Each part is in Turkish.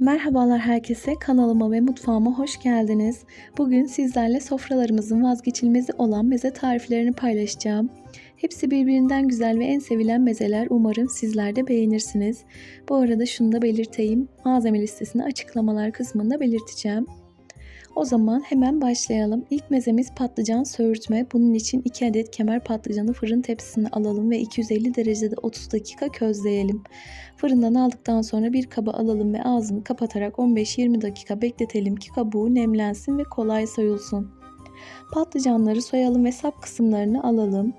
Merhabalar herkese, kanalıma ve mutfağıma hoş geldiniz. Bugün sizlerle sofralarımızın vazgeçilmezi olan meze tariflerini paylaşacağım. Hepsi birbirinden güzel ve en sevilen mezeler. Umarım sizler de beğenirsiniz. Bu arada şunu da belirteyim. Malzeme listesini açıklamalar kısmında belirteceğim. O zaman hemen başlayalım. İlk mezemiz patlıcan söğürtme. Bunun için 2 adet kemer patlıcanı fırın tepsisine alalım ve 250 derecede 30 dakika közleyelim. Fırından aldıktan sonra bir kaba alalım ve ağzını kapatarak 15-20 dakika bekletelim ki kabuğu nemlensin ve kolay soyulsun. Patlıcanları soyalım ve sap kısımlarını alalım.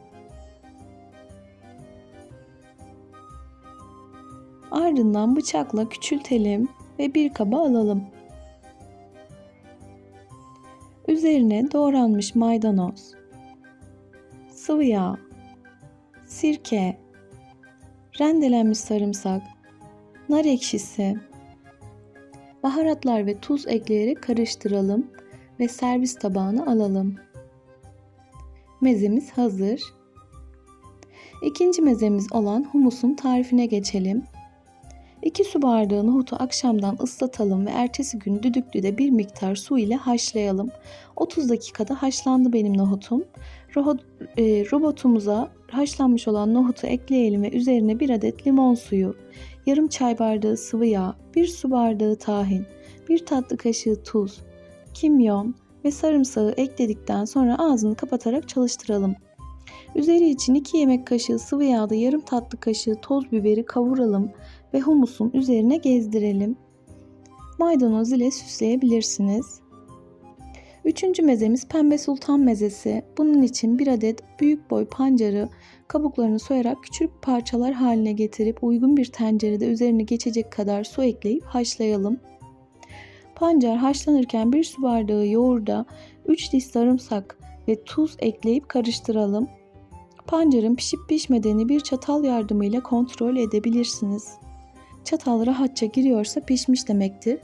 Ardından bıçakla küçültelim ve bir kaba alalım. Üzerine doğranmış maydanoz, sıvı yağ, sirke, rendelenmiş sarımsak, nar ekşisi, baharatlar ve tuz ekleyerek karıştıralım ve servis tabağına alalım. Mezemiz hazır. İkinci mezemiz olan humusun tarifine geçelim. 2 su bardağı nohutu akşamdan ıslatalım ve ertesi gün düdüklüde bir miktar su ile haşlayalım. 30 dakikada haşlandı benim nohutum. E, robotumuza haşlanmış olan nohutu ekleyelim ve üzerine bir adet limon suyu, yarım çay bardağı sıvı yağ, bir su bardağı tahin, bir tatlı kaşığı tuz, kimyon ve sarımsağı ekledikten sonra ağzını kapatarak çalıştıralım. Üzeri için 2 yemek kaşığı sıvı yağda yarım tatlı kaşığı toz biberi kavuralım ve humusun üzerine gezdirelim. Maydanoz ile süsleyebilirsiniz. Üçüncü mezemiz pembe sultan mezesi. Bunun için bir adet büyük boy pancarı kabuklarını soyarak küçük parçalar haline getirip uygun bir tencerede üzerine geçecek kadar su ekleyip haşlayalım. Pancar haşlanırken bir su bardağı yoğurda 3 diş sarımsak ve tuz ekleyip karıştıralım. Pancarın pişip pişmediğini bir çatal yardımıyla kontrol edebilirsiniz. Çatal rahatça giriyorsa pişmiş demektir.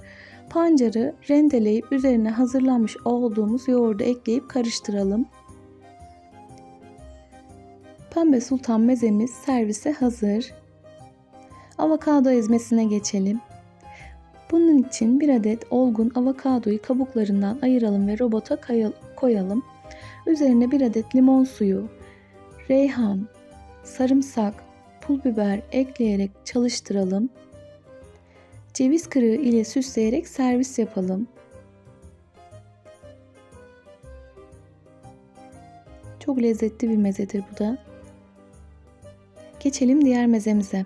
Pancarı rendeleyip üzerine hazırlanmış olduğumuz yoğurdu ekleyip karıştıralım. Pembe sultan mezemiz servise hazır. Avokado ezmesine geçelim. Bunun için bir adet olgun avokadoyu kabuklarından ayıralım ve robota koyalım. Üzerine bir adet limon suyu, reyhan, sarımsak, pul biber ekleyerek çalıştıralım. Ceviz kırığı ile süsleyerek servis yapalım. Çok lezzetli bir mezedir bu da. Geçelim diğer mezemize.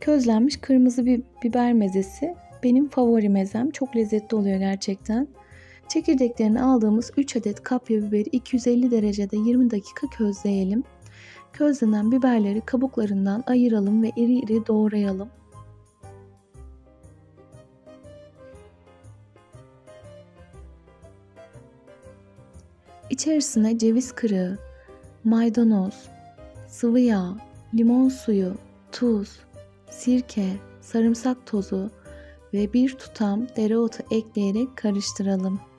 Közlenmiş kırmızı bir biber mezesi benim favori mezem. Çok lezzetli oluyor gerçekten. Çekirdeklerini aldığımız 3 adet kapya biberi 250 derecede 20 dakika közleyelim. Közlenen biberleri kabuklarından ayıralım ve iri iri doğrayalım. İçerisine ceviz kırığı, maydanoz, sıvı yağ, limon suyu, tuz, sirke, sarımsak tozu ve bir tutam dereotu ekleyerek karıştıralım.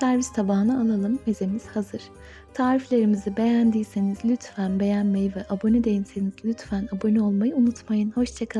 Servis tabağına alalım. Mezemiz hazır. Tariflerimizi beğendiyseniz lütfen beğenmeyi ve abone değilseniz lütfen abone olmayı unutmayın. Hoşçakalın.